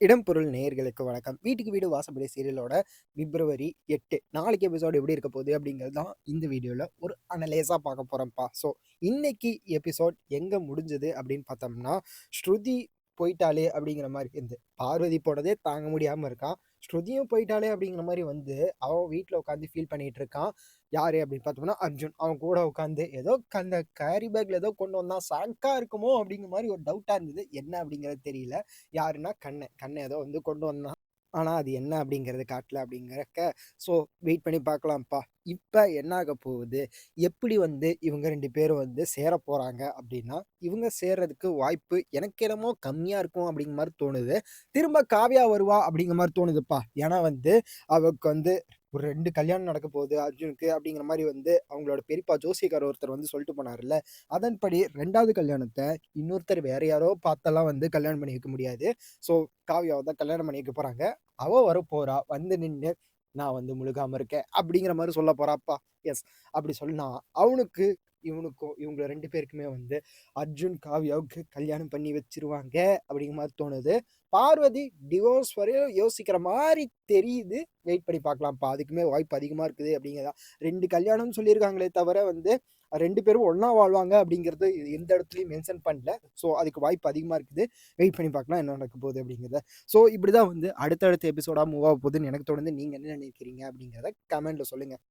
இடம்பொருள் நேயர்களுக்கு வணக்கம். வீட்டுக்கு வீடு வாசப்படி சீரியலோட பிப்ரவரி எட்டு நாளைக்கு எபிசோடு எப்படி இருக்க போகுது அப்படிங்கிறது தான் இந்த வீடியோவில் ஒரு அனலைஸாக பார்க்க போகிறோம்ப்பா ஸோ இன்னைக்கு எபிசோட் எங்கே முடிஞ்சது அப்படின்னு பார்த்தோம்னா, ஸ்ருதி போயிட்டாளே அப்படிங்கிற மாதிரி இருந்து பார்வதி போனதே தாங்க முடியாமல் இருக்கான். ஸ்ருதியும் போயிட்டாளே அப்படிங்கிற மாதிரி வந்து அவன் வீட்டில் உட்காந்து ஃபீல் பண்ணிட்டு இருக்கான். யாரு அப்படின்னு பார்த்தோம்னா அர்ஜுன். அவன் கூட உட்காந்து ஏதோ அந்த கேரி பேக்ல ஏதோ கொண்டு வந்தான் சாங்காக இருக்குமோ அப்படிங்கிற மாதிரி ஒரு டவுட்டாக இருந்தது. என்ன அப்படிங்கிறது தெரியல. யாருன்னா கண்ணை கண்ணை ஏதோ வந்து கொண்டு வந்தான். ஆனால் அது என்ன அப்படிங்கிறது காட்டல அப்படிங்கிறக்க ஸோ வெயிட் பண்ணி பார்க்கலாம்ப்பா. இப்போ என்ன ஆக போகுது? எப்படி வந்து இவங்க ரெண்டு பேரும் வந்து சேர போகிறாங்க அப்படின்னா, இவங்க சேர்றதுக்கு வாய்ப்பு எனக்கு என்னமோ கம்மியாக இருக்கும் அப்படிங்கிற மாதிரி தோணுது. திரும்ப காவியா வருவா அப்படிங்கிற மாதிரி தோணுதுப்பா. ஏன்னா வந்து அவளுக்கு வந்து ஒரு ரெண்டு கல்யாணம் நடக்க போகுது அர்ஜுனுக்கு அப்படிங்கிற மாதிரி வந்து அவங்களோட பெரியப்பா ஜோசியக்காரர் ஒருத்தர் வந்து சொல்லிட்டு போனார்ல அதன்படி ரெண்டாவது கல்யாணத்தை இன்னொருத்தர் வேற யாரோ பார்த்தெல்லாம் வந்து கல்யாணம் பண்ணி வைக்க முடியாது. ஸோ காவியாவை தான் கல்யாணம் பண்ணி வைக்க அவள் வர வரப்போறா. வந்து நின்று நான் வந்து முழுகாமல் இருக்கேன் அப்படிங்கிற மாதிரி சொல்ல போகிறாப்பா எஸ் அப்படி சொன்னா அவனுக்கு இவனுக்கும் இவங்க ரெண்டு பேருக்குமே வந்து அர்ஜுன், காவ்யாவுக்கு கல்யாணம் பண்ணி வச்சிருவாங்க அப்படிங்கிற மாதிரி தோணுது. பார்வதி டிவோர்ஸ் வரையும் யோசிக்கிற மாதிரி தெரியுது. வெயிட் பண்ணி பார்க்கலாம்ப்பா. அதுக்குமே வாய்ப்பு அதிகமாக இருக்குது அப்படிங்கிறதா ரெண்டு கல்யாணம்னு சொல்லியிருக்காங்களே தவிர வந்து ரெண்டு பேரும் ஒன்றா வாழ்வாங்க அப்படிங்கிறது எந்த இடத்துலையும் மென்ஷன் பண்ணல. ஸோ அதுக்கு வாய்ப்பு அதிகமாக இருக்குது. வெயிட் பண்ணி பார்க்கலாம் என்ன நடக்க போகுது அப்படிங்கிறத. ஸோ இப்படி தான் வந்து அடுத்தடுத்த எபிசோடாக மூவ் ஆக போகுதுன்னு எனக்கு தோணுது. நீங்கள் என்ன நினைக்கிறீங்க அப்படிங்கிறத கமெண்ட்டில் சொல்லுங்கள்